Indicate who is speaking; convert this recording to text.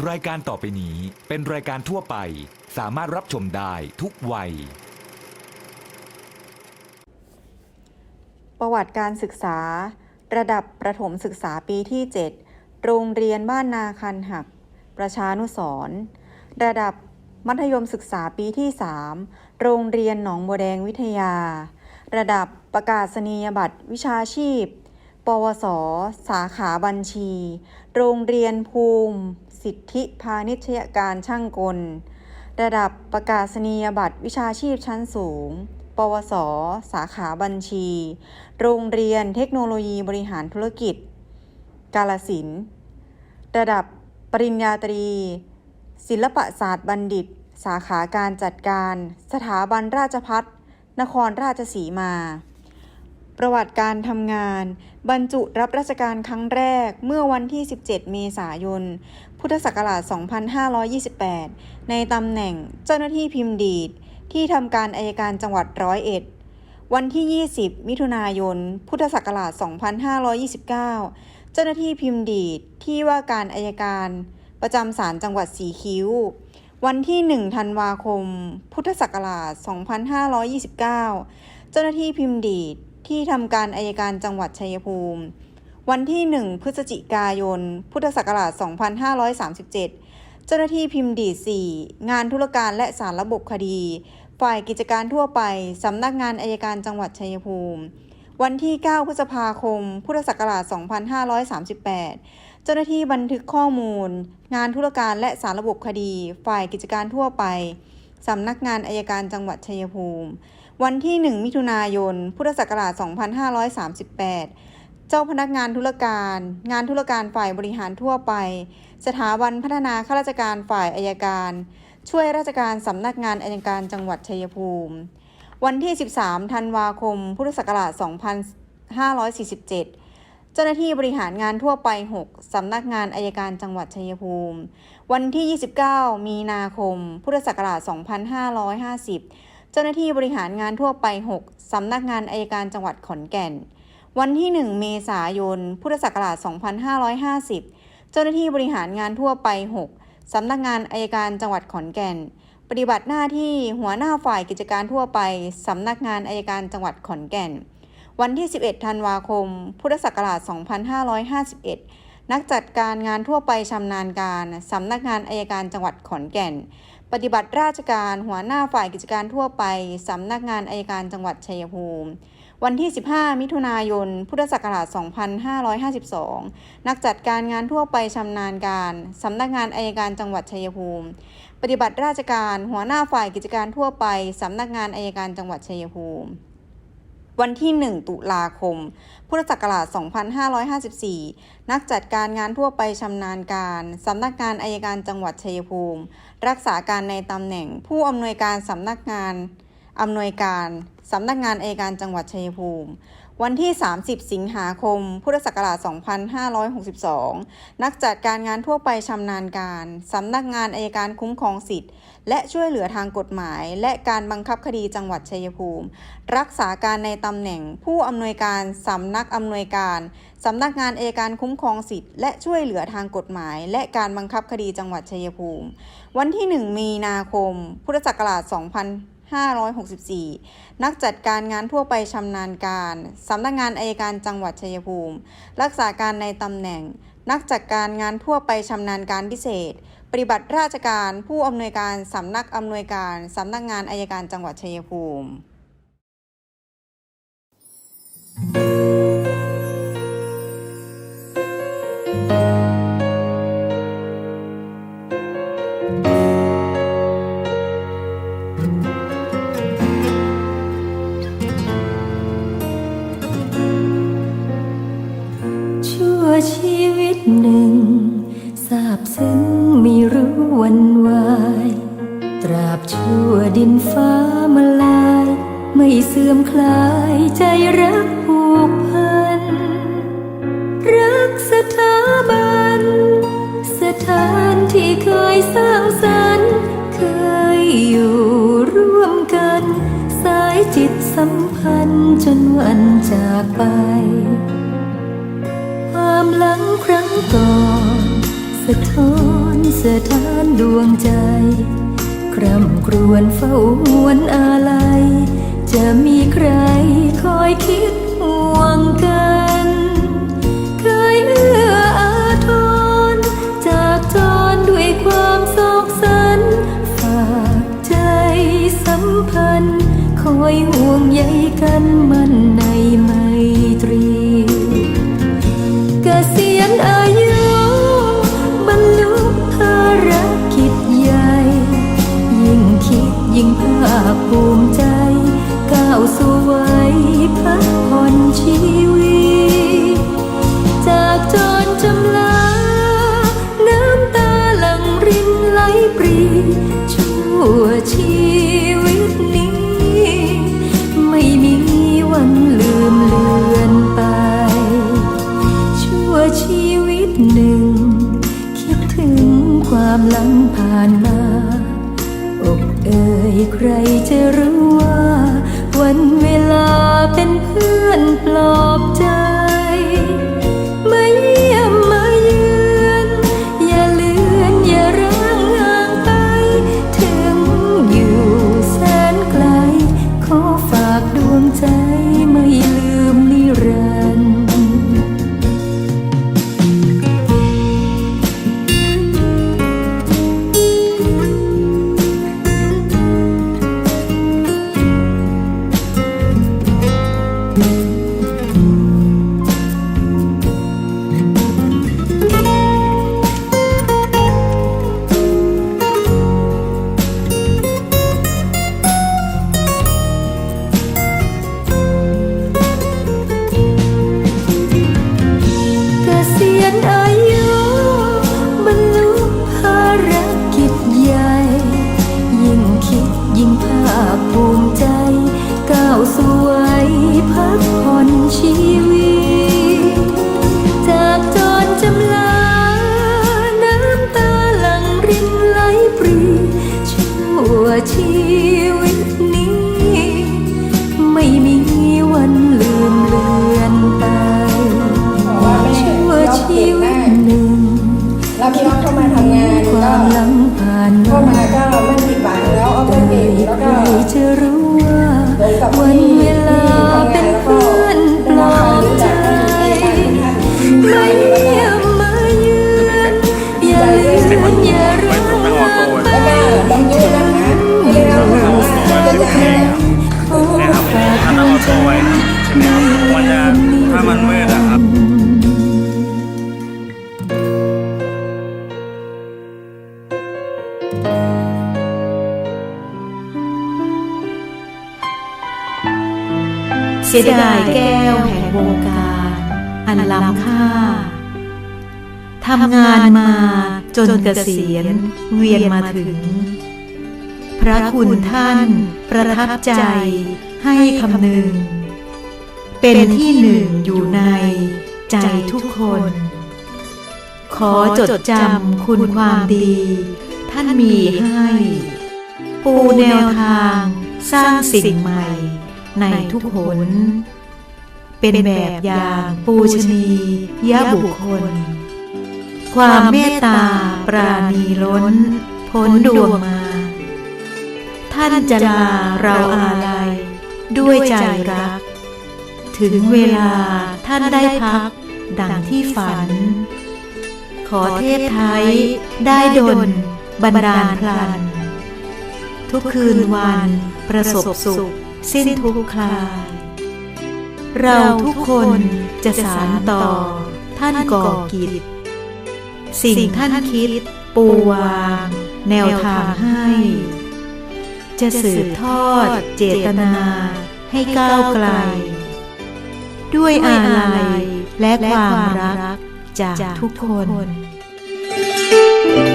Speaker 1: รายการต่อไปนี้เป็นรายการทั่วไป สามารถรับชมได้ทุกวัย
Speaker 2: ประวัติการศึกษา ระดับประถมศึกษาปีที่ 7 โรงเรียนบ้านนาคันหัก ประชานุสรณ์ระดับมัธยมศึกษาปีที่ 3 โรงเรียนหนองบัวแดงวิทยา ระดับประกาศนียบัตรวิชาชีพ ปวส สาขาบัญชี โรงเรียนภูมิ สิทธิพาณิชยการช่างกล ระดับประกาศนียบัตรวิชาชีพชั้นสูง ปวส สาขาบัญชี โรงเรียนเทคโนโลยีบริหารธุรกิจ กาลสิน ระดับปริญญาตรี ศิลปศาสตร์บัณฑิต สาขาการจัดการ สถาบันราชพัฒนครราชสีมา ประวัติการทำงาน บรรจุรับราชการครั้งแรกเมื่อวันที่ 17 เมษายน พุทธศักราช 2528 ในตำแหน่งเจ้าหน้าที่พิมพ์ดีด ที่ทำการอายการจังหวัดร้อยเอ็ด วันที่ 20 มิถุนายน พุทธศักราช 2529 เจ้าหน้าที่พิมพ์ดีด ที่ว่าการอายการประจำศาลจังหวัดสีคิ้ว วันที่ 1 ธันวาคม พุทธศักราช 2529 เจ้าหน้าที่พิมพ์ดีด ที่ทำการอายการจังหวัดชัยภูมิ วันที่ 1 พฤศจิกายน พุทธศักราช 2537 เจ้าหน้าที่พิมพ์ดี4งานธุรการและสารระบบคดี ฝ่ายกิจการทั่วไป สำนักงานอายการจังหวัดชัยภูมิ วันที่ 9 พฤษภาคม พุทธศักราช 2538 เจ้าหน้าที่บันทึกข้อมูล งานธุรการและสารระบบคดี ฝ่ายกิจการทั่วไป สำนักงานอายการจังหวัดชัยภูมิ วันที่ 1 มิถุนายน พุทธศักราช 2538 เจ้าพนักงานธุรการ งานธุรการฝ่ายบริหารทั่วไป สถาบันพัฒนาข้าราชการฝ่ายอายการ ช่วยราชการสำนักงานอายการจังหวัดชัยภูมิ วันที่ 13 ธันวาคม พุทธศักราช 2547เจ้าหน้าที่บริหารงานทั่วไป 6 สำนักงานอายการจังหวัดชัยภูมิ วันที่ 29 มีนาคม พุทธศักราช 2550 เจ้าหน้าที่บริหารงานทั่วไป 6 สำนักงานอายการจังหวัดขอนแก่น วันที่ 1 เมษายน พุทธศักราช 2550 เจ้าหน้าที่บริหารงานทั่วไป 6 สำนักงานอายการจังหวัดขอนแก่น ปฏิบัติหน้าที่หัวหน้าฝ่ายกิจการทั่วไป สำนักงานอายการจังหวัดขอนแก่น วันที่ 11 ธันวาคม พุทธศักราช 2551 นักจัดการงานทั่วไปชำนาญการ สำนักงานอายการจังหวัดขอนแก่น ปฏิบัติราชการหัวหน้าฝ่ายกิจการทั่วไปสำนักงานอายการจังหวัดชัยภูมิ วันที่ 15 มิถุนายน พุทธศักราช 2552 นักจัดการงานทั่วไปชำนาญการสำนักงานอายการจังหวัดชัยภูมิ ปฏิบัติราชการหัวหน้าฝ่ายกิจการทั่วไปสำนักงานอายการจังหวัดชัยภูมิวันที่ 1 ตุลาคม พุทธศักราช 2554 นักจัดการงานทั่วไปชำนาญการ สำนักงานอายการจังหวัดชัยภูมิ รักษาการในตำแหน่งผู้อำนวยการสำนักงาน อำนวยการสำนักงานอายการจังหวัดชัยภูมิ วันที่ 30 สิงหาคม พุทธศักราช 2562 นักจัดการงานทั่วไปชำนาญการสำนักงานอายการคุ้มครองสิทธิ์ และช่วยเหลือทางกฎหมาย และการบังคับคดีจังหวัดชัยภูมิ รักษาการในตำแหน่งผู้อำนวยการสำนักอำนวยการสำนักงานอายการคุ้มครองสิทธิ์และช่วยเหลือทางกฎหมาย และการบังคับคดีจังหวัดชัยภูมิ วันที่ 1 มีนาคม พุทธศักราช 2564 นักจัดการงานทั่วไปชำนาญการสำนักงานอายการจังหวัดชัยภูมิ รักษาการในตำแหน่ง นักจัดการงานทั่วไปชำนาญการพิเศษ ปฏิบัติราชการผู้อำนวยการสำนักอำนวยการสำนักงานอายการจังหวัดชัยภูมิ
Speaker 3: ชั่ ซึ้งไม่รู้วันวาย ตราบชั่วดินฟ้ามาลาย ไม่เสื่อมคลายใจรักผูกพัน รักสถาบัน สถานที่เคยสร้างสรรค์เคยอยู่ร่วมกัน สายจิตสัมพันธ์จนวันจากไป ความหลังครั้งก่อน สะท้อนสะท้านดวงใจ คร่ำครวญเฝ้าหวนอะไร จะมีใครคอยคิด สู่วัยพักผ่อนชีวิต จากจรจำลา น้ำตาหลั่งรินไหลปรี ชั่วชีวิตนี้ ไม่มีวันลืมเลือนไป ชั่วชีวิตหนึ่ง คิดถึงความหลังผ่านมาอกเอ่ยใครจะรู้ว่า วันเวลาเป็นเพื่อนปลอบใจ ว จะ
Speaker 4: อ
Speaker 3: ยา
Speaker 4: กให้
Speaker 3: ขอ
Speaker 5: เนี่ยครับถ้า
Speaker 3: ด
Speaker 5: เรา
Speaker 3: วง
Speaker 5: เอา
Speaker 3: ใจ
Speaker 5: ตัวไว้ใช่ไหมครับมันจะถ้ามันมืดอะครับ
Speaker 6: เสียดายแก้วแห่งวงการ อันล้ำค่าทำงานมาจนเกษียณเวียนมาถึง พระคุณท่านประทับใจให้คำนึง เป็นที่หนึ่งอยู่ในใจทุกคน ขอจดจำคุณความดี ท่านมีให้ ปูแนวทางสร้างสิ่งใหม่ในทุกหน เป็นแบบอย่างปูชนียบุคคล ความเมตตาปราณีล้น พ้นดวงมา ท่านจะลาเราอาลัย ด้วยใจรัก ถึงเวลาท่านได้พัก ดังที่ฝัน ขอเทพไทยได้ดลบันดาลพลัน ทุกคืนวันประสบสุข สิ้นทุกคลายเราทุกคนจะสานต่อ ท่านก่อกิจ สิ่งท่านคิดปูวาง แนวทางให้ จะสืบทอดเจตนาให้ก้าวไกล ด้วยอาลัยและความรักจากทุกคน
Speaker 3: เ